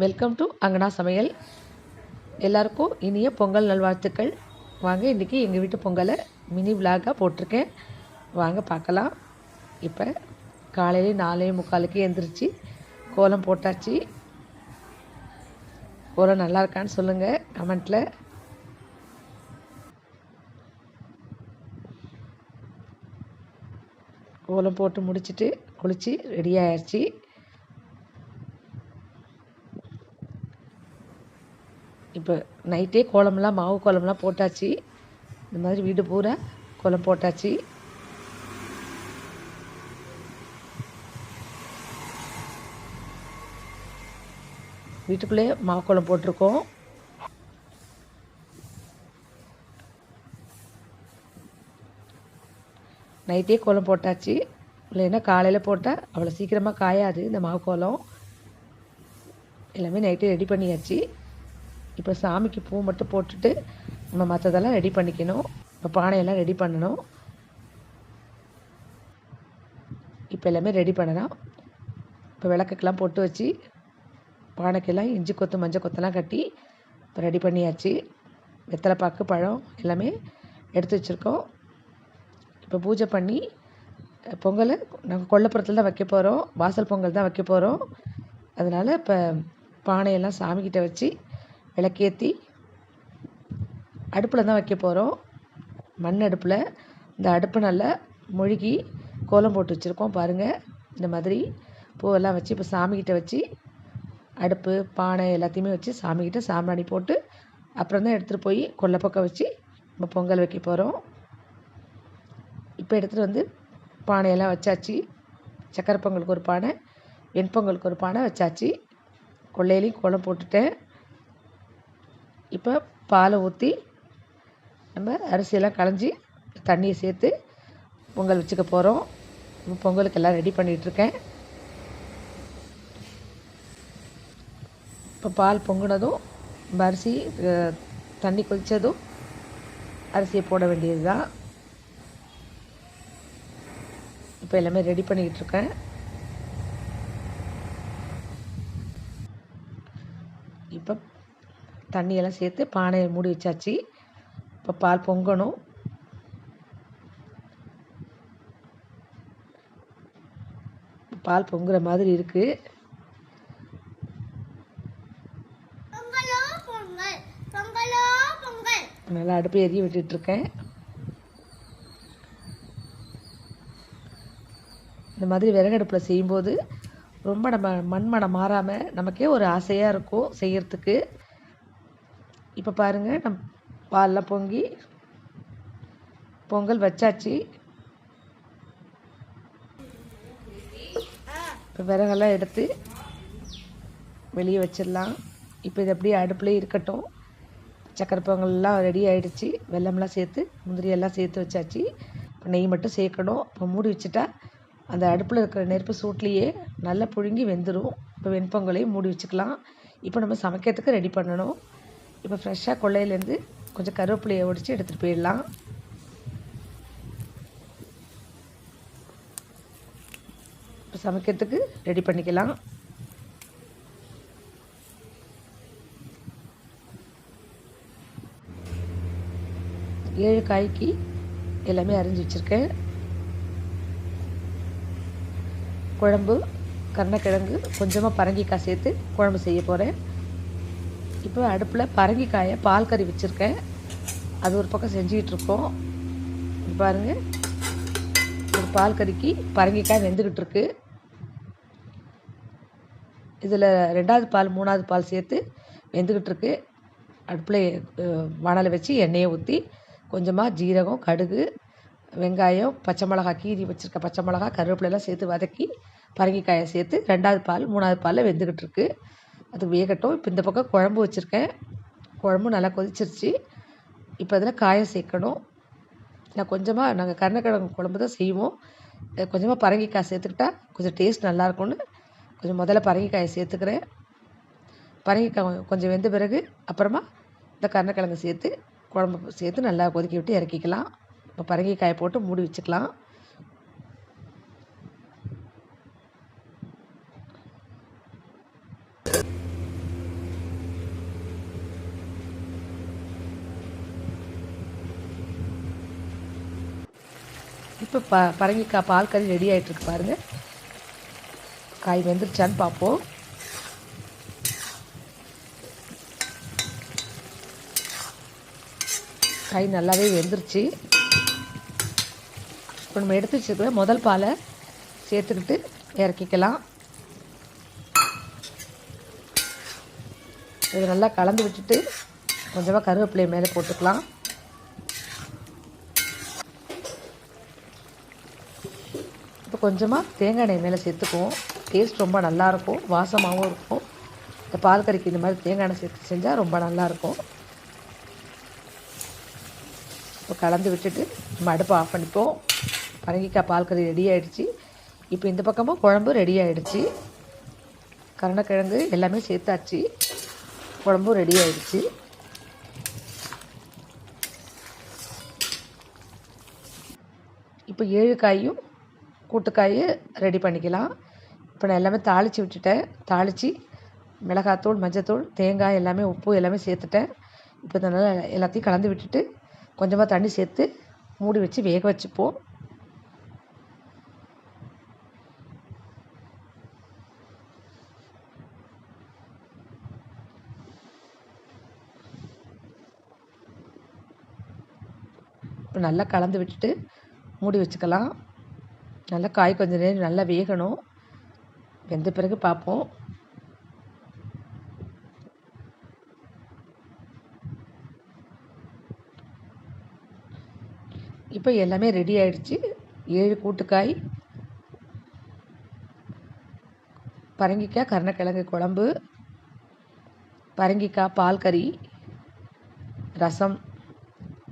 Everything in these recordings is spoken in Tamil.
வெல்கம் டு அங்கனா சமையல் எல்லாருக்கும் இனிய பொங்கல் நல்வாழ்த்துக்கள். வாங்க இன்றைக்கி எங்கள் வீட்டு பொங்கலை மினி விலாகாக போட்டிருக்கேன். வாங்க பார்க்கலாம். இப்போ காலையில் நாலே முக்காலுக்கு எந்திரிச்சு கோலம் போட்டாச்சு. கோலம் நல்லா இருக்கான்னு சொல்லுங்கள் கமெண்ட்டில் கோலம் போட்டு முடிச்சுட்டு குளித்து ரெடி ஆயிடுச்சு இப்போ நைட்டே கோலம்லாம் மாவு கோலம்லாம் போட்டாச்சு. இந்த மாதிரி வீடு பூரா கோலம் போட்டாச்சு. வீட்டுக்குள்ளே மாவு கோலம் போட்டிருக்கோம். நைட்டே கோலம் போட்டாச்சு. இல்லைன்னா காலையில் போட்டால் அவ்வளோ சீக்கிரமாக காயாது இந்த மாவு கோலம். எல்லாமே நைட்டே ரெடி பண்ணியாச்சு. இப்போ சாமிக்கு பூ மட்டும் போட்டுட்டு நம்ம மற்றதெல்லாம் ரெடி பண்ணிக்கணும். இப்போ பானையெல்லாம் ரெடி பண்ணணும். இப்போ எல்லாமே ரெடி பண்ணலாம். இப்போ விளக்குக்கெல்லாம் போட்டு வச்சு பானைக்கெல்லாம் இஞ்சி கொத்து மஞ்சள் கொத்தெல்லாம் கட்டி இப்போ ரெடி பண்ணியாச்சு. வெத்தலை பாக்கு பழம் எல்லாமே எடுத்து வச்சுருக்கோம். இப்போ பூஜை பண்ணி பொங்கலை நாங்கள் கொல்லப்புறத்தில் தான் வைக்க போகிறோம் வாசல் பொங்கல் தான் வைக்க போகிறோம் அதனால் இப்போ பானையெல்லாம் சாமிக்கிட்ட வச்சு விளக்கேற்றி அடுப்பில் தான் வைக்க போகிறோம் மண் அடுப்பில் இந்த அடுப்பு நல்லா மொழுகி கோலம் போட்டு வச்சுருக்கோம் பாருங்கள் இந்த மாதிரி பூவெல்லாம் வச்சு இப்போ சாமிக்கிட்ட வச்சு அடுப்பு பானை எல்லாத்தையுமே வச்சு சாமிக்கிட்ட சாம்பிராணி போட்டு அப்புறம் தான் எடுத்துகிட்டு போய் கொல்லைப்பக்கம் வச்சு நம்ம பொங்கல் வைக்க போகிறோம் இப்போ எடுத்துகிட்டு வந்து பானையெல்லாம் வச்சாச்சு. சக்கரை பொங்கலுக்கு ஒரு பானை வெண்பொங்கலுக்கு ஒரு பானை வச்சாச்சு. கொள்ளையிலையும் கோலம் போட்டுட்டேன். இப்போ பாலை ஊற்றி நம்ம அரிசியெல்லாம் களைஞ்சி தண்ணியை சேர்த்து பொங்கல் வச்சுக்க போகிறோம் பொங்கலுக்கு எல்லாம் ரெடி பண்ணிகிட்ருக்கேன் இப்போ பால் பொங்கினதும் நம்ம அரிசி தண்ணி கொதித்ததும் அரிசியை போட வேண்டியது தான் இப்போ எல்லாமே ரெடி பண்ணிக்கிட்டு இருக்கேன் இப்போ தண்ணியெல்லாம் சேர்த்து பானையை மூடி வச்சாச்சு. இப்போ பால் பொங்கணும். பால் பொங்குற மாதிரி இருக்குது நல்லா அடுப்பு எரிய விட்டுட்ருக்கேன் இந்த மாதிரி விறகடுப்பில் செய்யும்போது ரொம்ப நம்ம மண்மனம் மாறாமல் நமக்கே ஒரு ஆசையாக இருக்கும் செய்யறதுக்கு. இப்போ பாருங்கள் நம் பாலில் பொங்கி பொங்கல் வச்சாச்சு. இப்போ விறகெல்லாம் எடுத்து வெளியே வச்சிடலாம். இப்போ இது அப்படியே அடுப்புலேயே இருக்கட்டும். சக்கரை பொங்கல்லாம் ரெடி ஆகிடுச்சு வெல்லம்லாம் சேர்த்து முந்திரி எல்லாம் சேர்த்து வச்சாச்சு. இப்போ நெய் மட்டும் சேர்க்கணும். இப்போ மூடி வச்சுட்டா அந்த அடுப்பில் இருக்கிற நெருப்பு சூட்லேயே நல்லா புழுங்கி வெந்துடும் இப்போ வெண்பொங்கலையும் மூடி வச்சுக்கலாம். இப்போ நம்ம சமைக்கிறதுக்கு ரெடி பண்ணணும். இப்போ ஃப்ரெஷ்ஷாக கொள்ளையிலேருந்து கொஞ்சம் கருவேப்பிலையை ஒடிச்சு எடுத்துகிட்டு போயிடலாம். இப்போ சமைக்கிறதுக்கு ரெடி பண்ணிக்கலாம். ஏழு காய்க்கு எல்லாமே அரிஞ்சு வச்சுருக்கேன். குழம்பு கருணக்கிழங்கு கொஞ்சமாக பரங்கிக்காய் சேர்த்து குழம்பு செய்ய போகிறேன் இப்போ அடுப்பில் பரங்கிக்காயை பால் கறி வச்சுருக்கேன். அது ஒரு பக்கம் செஞ்சுக்கிட்டு இருக்கோம். பாருங்கள் ஒரு பால் கறிக்கு பரங்கிக்காய் வெந்துக்கிட்டு இருக்கு. இதில் ரெண்டாவது பால் மூணாவது பால் சேர்த்து வெந்துக்கிட்டு இருக்கு. அடுப்பில் வணலை வச்சு எண்ணெயை ஊற்றி கொஞ்சமாக ஜீரகம் கடுகு வெங்காயம் பச்சை மிளகா கீரி வச்சுருக்க பச்சை மிளகா கருவேப்பிலையெல்லாம் சேர்த்து வதக்கி பரங்கிக்காயை சேர்த்து ரெண்டாவது பால் மூணாவது பாலில் வெந்துக்கிட்டு இருக்குது அது வேகட்டும். இப்போ இந்த பக்கம் குழம்பு வச்சுருக்கேன். குழம்பு நல்லா கொதிச்சிருச்சு. இப்போ அதில் காயம் சேர்க்கணும். நான் கொஞ்சமாக நாங்கள் கருணக்கிழங்கு குழம்பு தான் செய்வோம். கொஞ்சமாக பரங்கிக்காய் சேர்த்துக்கிட்டா கொஞ்சம் டேஸ்ட் நல்லாயிருக்கும்னு கொஞ்சம் முதல்ல பரங்கிக்காயை சேர்த்துக்கிறேன். பரங்கிக்காய் கொஞ்சம் வெந்த பிறகு அப்புறமா இந்த கருணக்கிழங்கு சேர்த்து குழம்பு சேர்த்து நல்லா கொதிக்க விட்டு இறக்கிக்கலாம். இப்போ பரங்கிக்காயை போட்டு மூடி வச்சுக்கலாம். இப்போ ப பரங்கிக்காய் பால் கறி ரெடி ஆகிட்டுருக்கு பாருங்கள் காய் வெந்துருச்சான்னு பார்ப்போம் காய் நல்லாவே வெந்துருச்சு. இப்போ நம்ம எடுத்து வச்சுருக்கிற முதல் பாலை சேர்த்துக்கிட்டு இறக்கிக்கலாம். இது நல்லா கலந்து விட்டுட்டு கொஞ்சமாக கருவேப்பிலையை மேலே போட்டுக்கலாம். கொஞ்சமாக தேங்காய் எண்ணெய் மேலே சேர்த்துக்குவோம். டேஸ்ட் ரொம்ப நல்லாயிருக்கும் வாசமாகவும் இருக்கும். இந்த பால் கறிக்கு இந்த மாதிரி தேங்காய் எண்ணெய் சேர்த்து செஞ்சால் ரொம்ப நல்லாயிருக்கும் இப்போ கலந்து விட்டுட்டு நம்ம அடுப்பை ஆஃப் பண்ணிப்போம். பரங்கிக்காய் பால் கறி ரெடி ஆகிடுச்சு இப்போ இந்த பக்கமும் குழம்பு ரெடி ஆகிடுச்சு கருணக்கிழங்கு எல்லாமே சேர்த்தாச்சு. குழம்பும் ரெடி ஆகிடுச்சு இப்போ ஏழு காயும் கூட்டுக்காய் ரெடி பண்ணிக்கலாம். இப்போ நான் எல்லாமே தாளித்து விட்டுட்டேன். தாளித்து மிளகாத்தூள் மஞ்சத்தூள் தேங்காய் எல்லாமே உப்பு எல்லாமே சேர்த்துட்டேன். இப்போ நல்லா எல்லாத்தையும் கலந்து விட்டுட்டு கொஞ்சமாக தண்ணி சேர்த்து மூடி வச்சு வேக வச்சுப்போம். இப்போ நல்லா கலந்து விட்டுட்டு மூடி வச்சுக்கலாம். நல்லா காய் கொஞ்சம் நேரம் நல்லா வேகணும். வெந்த பிறகு பார்ப்போம். இப்போ எல்லாமே ரெடி ஆயிடுச்சு. ஏழு கூட்டுக்காய் பரங்கிக்காய் கருணக்கிழங்கு குழம்பு பரங்கிக்காய் பால் கறி ரசம்.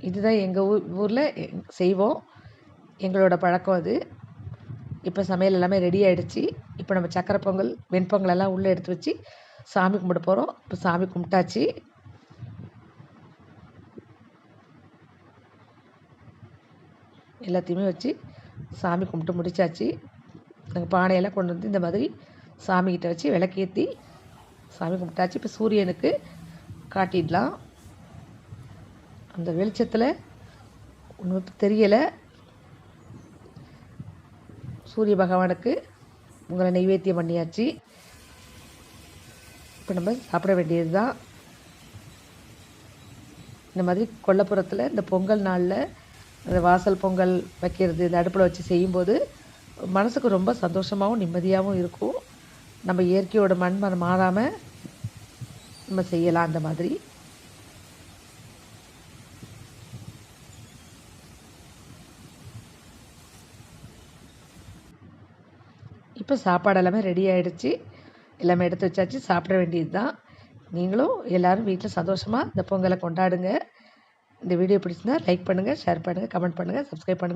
இதுதான் எங்கள் ஊர் ஊரில் செய்வோம். எங்களோட பழக்கம் அது. இப்போ சமையல் எல்லாமே ரெடி ஆகிடுச்சு இப்போ நம்ம சக்கரை பொங்கல் வெண்பொங்கல் எல்லாம் உள்ளே எடுத்து வச்சு சாமி கும்பிட போகிறோம் இப்போ சாமி கும்பிட்டாச்சு. எல்லாத்தையுமே வச்சு சாமி கும்பிட்டு முடிச்சாச்சு. நாங்கள் பானையெல்லாம் கொண்டு வந்து இந்த மாதிரி சாமிக்கிட்ட வச்சு விளக்கேற்றி சாமி கும்பிட்டாச்சு. இப்போ சூரியனுக்கு காட்டிடலாம். அந்த வெளிச்சத்தில் ஒன்றும் தெரியலை. சூரிய பகவானுக்கு உங்களை நைவேத்தியம் பண்ணியாச்சு. இப்போ நம்ம சாப்பிட வேண்டியது தான் இந்த மாதிரி கொல்லப்புறத்தில் இந்த பொங்கல் நாளில் இந்த வாசல் பொங்கல் வைக்கிறது இந்த அடுப்பில் வச்சு செய்யும்போது மனசுக்கு ரொம்ப சந்தோஷமாகவும் நிம்மதியாகவும் இருக்கும். நம்ம இயற்கையோட மண் மாறாமல் நம்ம செய்யலாம் அந்த மாதிரி. இப்போ சாப்பாடு எல்லாமே ரெடி ஆகிடுச்சு எல்லாமே எடுத்து வச்சாச்சு. சாப்பிட வேண்டியது தான் நீங்களும் எல்லோரும் வீட்டில் சந்தோஷமாக இந்த பொங்கலை கொண்டாடுங்க. இந்த வீடியோ பிடிச்சிருந்தா லைக் பண்ணுங்கள் ஷேர் பண்ணுங்கள் கமெண்ட் பண்ணுங்கள் சப்ஸ்கிரைப் பண்ணுங்கள்